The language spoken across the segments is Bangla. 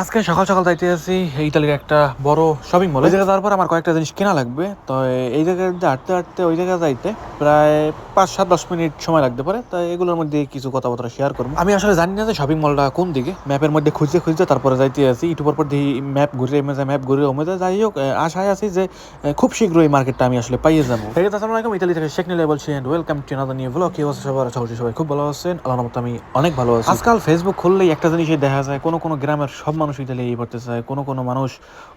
আজকে সকাল সকাল যাইতে আছি ইতালির একটা বড় শপিং মল ওই জায়গায় যাওয়ার পর আমার কয়েকটা জিনিস কেনা লাগবে। তো এই জায়গায় হাঁটতে হাঁটতে ওই জায়গায় যাইতে প্রায় পাঁচ সাত দশ মিনিট সময় লাগতে পারে। তাই এগুলোর মধ্যে কিছু কথাবার্তা শেয়ার করব। আমি আসলে জানি না যে শপিং মলটা কোন দিকে। ম্যাপের মধ্যে খুঁজতে খুঁজতে তারপরে যাইতে আছি ইউটিউবের পর দিয়ে ম্যাপ ঘুরে এমে যায় ম্যাপ ঘুরে ওমে। যাই হোক আশায় আছি যে খুব শীঘ্রই এই মার্কেটটা আমি আসলে পাইয়ে যাব। আছে আসসালামু আলাইকুম, ইতালি থেকে শেখ নিলে বলছি and welcome to another new blog কি অবস্থা সবার? সবাই খুব ভালো আছেন। রহমতে আমি অনেক ভালো আছি। আজকাল ফেসবুক খুললেই একটা জিনিসই দেখা যায়। কোনো কোনো গ্রামের সব মানুষ ইতালি এই চায় কোনো কোনো মানুষ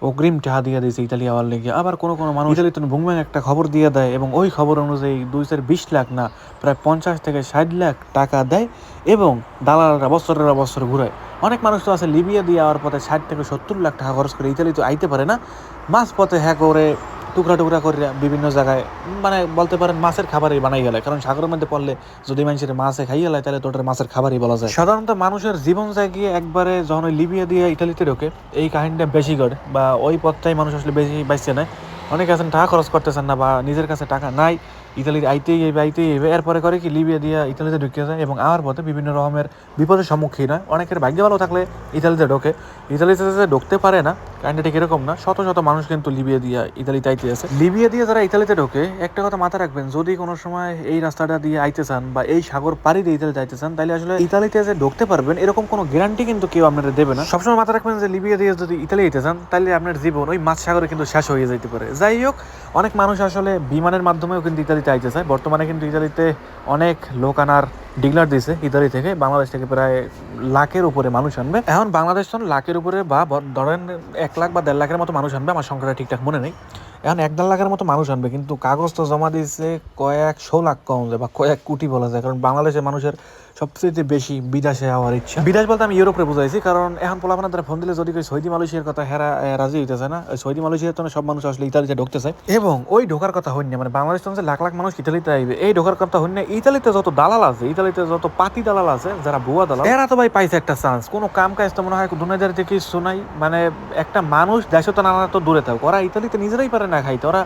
অগ্রিম টাহা দিয়ে দিয়েছে ইতালি আওয়ার লিগে। আবার কোনো কোনো মানুষ ইতালি তুমি বুংব্যাং একটা খবর দিয়ে দেয় এবং ওই খবর অনুযায়ী দুই চার বিশ লাখ না, প্রায় পঞ্চাশ থেকে ষাট লাখ টাকা দেয় এবং দালালরা বছরের বছর ঘুরায়। অনেক মানুষ তো আছে লিবিয়া দিয়ে আওয়ার পথে ষাট থেকে সত্তর লাখ টাকা খরচ করে ইতালি তো আইতে পারে না। মাঝ পথে হ্যাঁ করে টুকরা টুকরা করে বিভিন্ন জায়গায় মানে বলতে পারেন মাছের খাবারই বানাই গেলে। কারণ সাগরের মধ্যে পড়লে যদি মানুষের মাছে খাইয়ে গেলে তাহলে তো ওটার মাছের খাবারই বলা যায়। সাধারণত মানুষের জীবন যায় গিয়ে একবারে যখন লিবিয়া দিয়ে ইটালিতে ঢোকে, এই কাহিনীটা বেশি করে, বা ওই পথটাই মানুষ আসলে বেশি বাইছে নেয় অনেকে আছেন টাকা খরচ করতেছেন না বা নিজের কাছে টাকা নাই, ইতালির আইতেই যাইবে আইতেই যাইবে এরপরে করে কি লিবিয়া দিয়ে ইতালিতে ঢুকে যায় এবং আমার পথে বিভিন্ন রকমের বিপদের সম্মুখীন হয়। অনেকের ভাগ্য ভালো থাকলে ইতালিতে ঢোকে। ইতালিতে ঢুকতে পারে না কাহিনীটা ঠিক এরকম না। শত শত মানুষ কিন্তু লিবিয়া দিয়া ইতালিতে আইতে আছে। লিবিয়া দিয়ে যারা ইতালিতে ঢোকে, একটা কথা মাথায় রাখবেন, যদি কোনো সময় এই রাস্তাটা দিয়ে আইতে চান বা এই সাগর পাড়ি দিয়ে ইতালিতে আইতে চান তাহলে আসলে ইতালিতে যে ঢুকতে পারবেন, এরকম কোনো গ্যারান্টি কিন্তু কেউ আপনাদের দেবে না। সবসময় মাথায় রাখবেন যে লিবিয়া দিয়ে যদি ইতালি আইতে চান তাহলে আপনার জীবন ওই মাছ সাগরে কিন্তু শেষ হয়ে যেতে পারে। যাই হোক, অনেক মানুষ আসলে বিমানের মাধ্যমেও কিন্তু ইতালিতে আইতে চায়। বর্তমানে কিন্তু ইতালিতে অনেক লোক আনার ডিগলার দিছে ইতালি থেকে। বাংলাদেশ থেকে প্রায় লাখের উপরে মানুষ আনবে। এখন বাংলাদেশ লাখের উপরে ব- ধরেন এক লাখ বা দেড় লাখের মতো মানুষ আনবে। আমার সংখ্যাটা ঠিকঠাক মনে নেই। এখন এক দেড় লাখের মতো মানুষ আনবে, কিন্তু কাগজ তো জমা দিয়েছে কয়েকশো লাখ কম যায় বা কয়েক কোটি বলা যায়, কারণ বাংলাদেশের মানুষের সবচেয়ে বেশি বিদেশে যাওয়ার ইচ্ছা। বিদেশ বলতে আমি ইউরোপে বুঝাইছি, কারণ এখন পোলাপানা দ্বারা ফোন দিলে যদি সৌদি মালয়েশিয়ার কথা হেরা রাজি হইতেছে না সৌদি মালয়েশিয়ার তো সব মানুষ আসলে ইতালিতে ঢুকতে চায়। এবং ওই ঢোকার কথা হইনি মানে বাংলাদেশ তো লাখ লাখ মানুষ ইতালিতে আইবে। এই ঢোকার কথা হইনি ইতালিতে যত দালাল আছে, ইতালিতে যত পাতি দালাল আছে, যারা ভুয়া দালাল, এরা তো ভাই পাইছে একটা চান্স কোনো কাম কাজ তো মনে হয় দুনিয়াদের থেকে কিছু নাই মানে একটা মানুষ দেশে তো নানা তো দূরে থাক, ওরা ইতালিতে নিজেরাই পারে না খাইতে। ওরা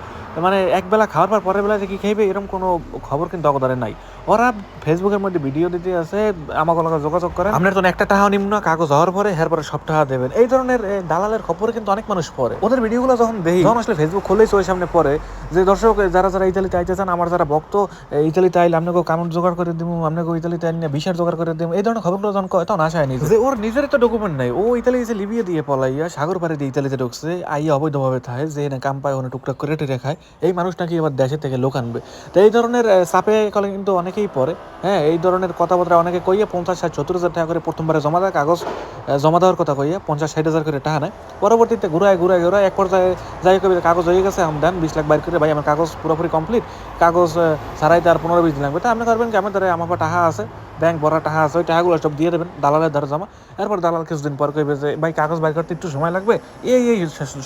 মানে একবেলা খাওয়ার পর পরের বেলা কি খাইবে এরকম কোনো খবর কিন্তু অগদারে নাই। ওরা ফেসবুকের মধ্যে ভিডিও দিতে আছে আমাকে লগে যোগাযোগ করেন। আপনার তো একটা টাকা নিম্ন কাগজ হওয়ার পরে এর পরে সব টাকা দেবেন। এই ধরনের দালালের খবরে কিন্তু অনেক মানুষ পড়ে। ওদের ভিডিওগুলো যখন দেখি যখন আসলে ফেসবুক খুলেই চোখের সামনে পড়ে যে দর্শক যারা যারা ইতালিতে আইতে চান আমার যারা ভক্ত ইতালিতে আইলে আপনাকে কামন জোগাড় করে দিব আপনাকে ইতালিতে আইলে ভিসার জোগাড় করে দিব এই ধরনের খবরগুলো যখন তখন আশায় নিজে যে ওর নিজের তো ডকুমেন্ট নাই ও ইতালি এসে লিবিয়া দিয়ে পলাইয়া সাগর পাড়ে দিয়ে ইতালিতে ঢুকছে আইয়া অবৈধভাবে থাকে যে না কাম পায় ওনে টুকটাক করে টেরে খায় এই মানুষ নাকি এবার দেশের থেকে লোক আনবে। তো এই ধরনের চাপে কলে কিন্তু অনেকেই পড়ে। হ্যাঁ এই ধরনের কথাবার্তা অনেকে কইয়ে পঞ্চাশ ষাট সত্তর হাজার টাকা করে প্রথমবারে জমা দেয়, কাগজ জমা দেওয়ার কথা কইয়ে পঞ্চাশ ষাট হাজার করে টাকা নেয়। পরবর্তীতে ঘুরায় ঘুরায় ঘুরায় এক পর্যায়ে যাই কবি কাগজ হয়ে গেছে, আমি দেন বিশ লাখ বাইর করে, ভাই, আমার কাগজ পুরোপুরি কমপ্লিট কাগজ ছাড়াইতে আর পনেরো বিশ দিন লাগবে। তা আপনি করবেন কি, আমার দ্বারা আমার টাকা আছে। ব্যাংক ভরা টাকা আছে, ওই টাকাগুলো সব দিয়ে দেবেন, দালালের দ্বারা জমা। এরপর দালাল কিছুদিন পর কইবে যে, ভাই, কাগজ বাইর করতে একটু সময় লাগবে? এই এই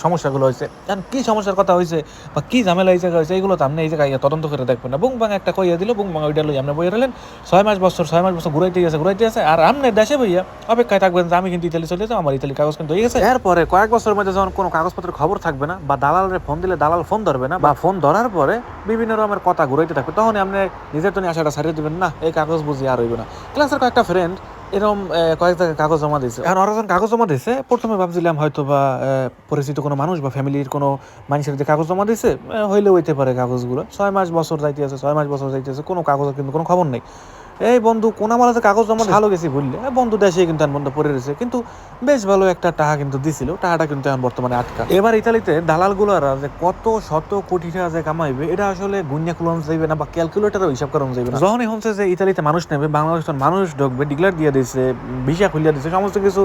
সমস্যাগুলো হয়েছে এখন কি সমস্যার কথা হয়েছে বা কি ঝামেলা এই হয়েছে এইগুলো তো আপনি এই জায়গায় তদন্ত করে দেখবেন না। বুং বাং একটা কইয়া দিল বুং বাং ওইটা লই আপনি বইয়ে রইলেন। ছয় মাস বছর, ছয় মাস বছর ঘুরাইতে গেছে ঘুরাইতে আছে আর আপনি দেশে ভাইয়া অপেক্ষায় থাকবেন যে, আমি কিন্তু ইতালি চলে যাব, আমার ইতালি কাগজ কিন্তু হয়ে গেছে। এরপরে কয়েক বছরের মধ্যে যখন কোনো কাগজপত্রের খবর থাকবে না বা দালালের ফোন দিলে দালাল ফোন ধরবে না বা ফোন ধরার পরে বিভিন্ন রকমের কথা ঘুরাইতে থাকবে তখন আপনি নিজের তো আশাটা ছাড়িয়ে দিবেন, না, এই কাগজ বুঝি আর হইবে না। ক্লাসের কয়েকটা ফ্রেন্ড এরকম কয়েক জায়গায় কাগজ জমা দিয়েছে। এখন অরাজন কাগজ জমা দিয়েছে, প্রথমে ভাবছিলাম হয়তো বা পরিচিত কোনো মানুষ বা ফ্যামিলির কোনো মানুষের যে কাগজ জমা দিয়েছে হইলেও হইলে হইতে পারে কাগজগুলো। ছয় মাস বছর যাইতে আছে, ছয় মাস বছর যাইতে আছে, কোনো কাগজের কিন্তু কোনো খবর নেই। এই বন্ধু কোনা মালাতে কাগজ জমা ভালো গেছি বললে বন্ধু দেশে কিন্তু এখন বন্ধু পড়ে রয়েছে। কিন্তু বেশ ভালো একটা টাকা কিন্তু দিছিল। টাকাটা কিন্তু এখন বর্তমানে আটকা। এবার ইতালিতে দালালগুলোরা যে কত শত কোটি টাকা যে কামাইবে এটা আসলে গুণ্যা কুলন যাইবে না বা ক্যালকুলেটারও হিসাব করানো যাইবে না। যখনই হচ্ছে যে ইতালিতে মানুষ নেবে বাংলাদেশের মানুষ ঢুকবে ডিক্লার দিয়ে দিয়েছে ভিসা খুলিয়া দিয়েছে সমস্ত কিছু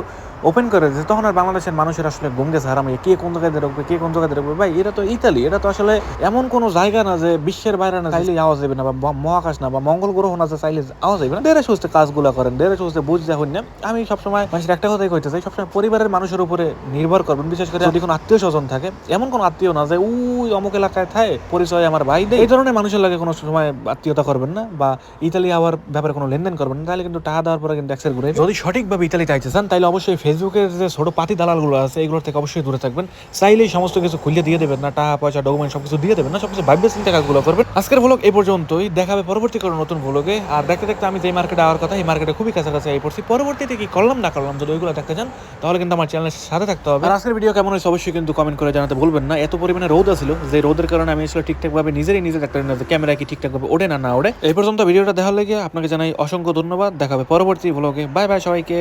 ওপেন করে দিয়েছে, তখন আর বাংলাদেশের মানুষের আসলে গঙ্গে হারামে কে কোন দিয়ে ঢুকবে কে কোন দিয়ে ঢুকবে ভাই, এটা তো ইতালি, এটা তো আসলে এমন কোনো জায়গা না যে বিশ্বের বাইরে না চাইলে যাওয়া যাবে না বা মহাকাশ না বা মঙ্গল গ্রহ না যে চাইলে যাওয়া যাবে না। দেড়ে সুস্থ কাজগুলো করেন দেড়ে সুস্থ বুঝ দেখুন না। আমি সবসময় মানুষের একটা কথাই কইতে চাই, সবসময় পরিবারের মানুষের উপরে নির্ভর করবেন, বিশেষ করে যদি কোনো আত্মীয় স্বজন থাকে। এমন কোনো আত্মীয় না যে, উই, অমুক এলাকায় থাকে পরিচয় আমার ভাই দেয় এই ধরনের মানুষের লাগে কোনো সময় আত্মীয়তা করবেন না বা ইতালি আবার ব্যাপারে কোনো লেনদেন করবেন না। তাহলে কিন্তু টাকা দেওয়ার পরে কিন্তু ট্যাক্সের ঘুরে যদি সঠিকভাবে ইতালি চাইতে চান, তাহলে অবশ্যই ফেসবুকের যে ছোট পাতি দালালগুলো আছে, এগুলোর থেকে অবশ্যই দূরে থাকবেন। চাইলেই সমস্ত কিছু খুলে দিয়ে দেবেন না, টাকা পয়সা ডকুমেন্ট সব কিছু দিয়ে দেবেন না, সবকিছু ভাববে চিন্তা কাজগুলো করবেন। আজকের ভ্লগ এই পর্যন্তই, দেখাবে পরবর্তী কোনো নতুন ভ্লগে আর দেখতে দেখতে আমি যে মার্কেটে আওয়ার কথা, এই মার্কেটে খুবই কাছাকাছি এই পড়ছি। পরবর্তীতে কি করলাম, না করলাম, যদি ওইগুলো দেখতে চান, তাহলে কিন্তু আমার চ্যানেলের সাথে থাকতে হবে। আর আজকের ভিডিও কেমন হয়েছে, অবশ্যই কিন্তু কমেন্ট করে জানাতে ভুলবেন না। এত পরিমাণে রোদ ছিল যে রোদের কারণে আমি আসলে ঠিকঠাকভাবে নিজেরই নিজে দেখতে না ক্যামেরা কি ঠিকঠাকভাবে ওঠে না না ওঠে। এই পর্যন্ত ভিডিওটা দেখার লেগে আপনাকে জানাই অসংখ্য ধন্যবাদ। দেখাবে পরবর্তী ভ্লগে বাই বাই সবাইকে।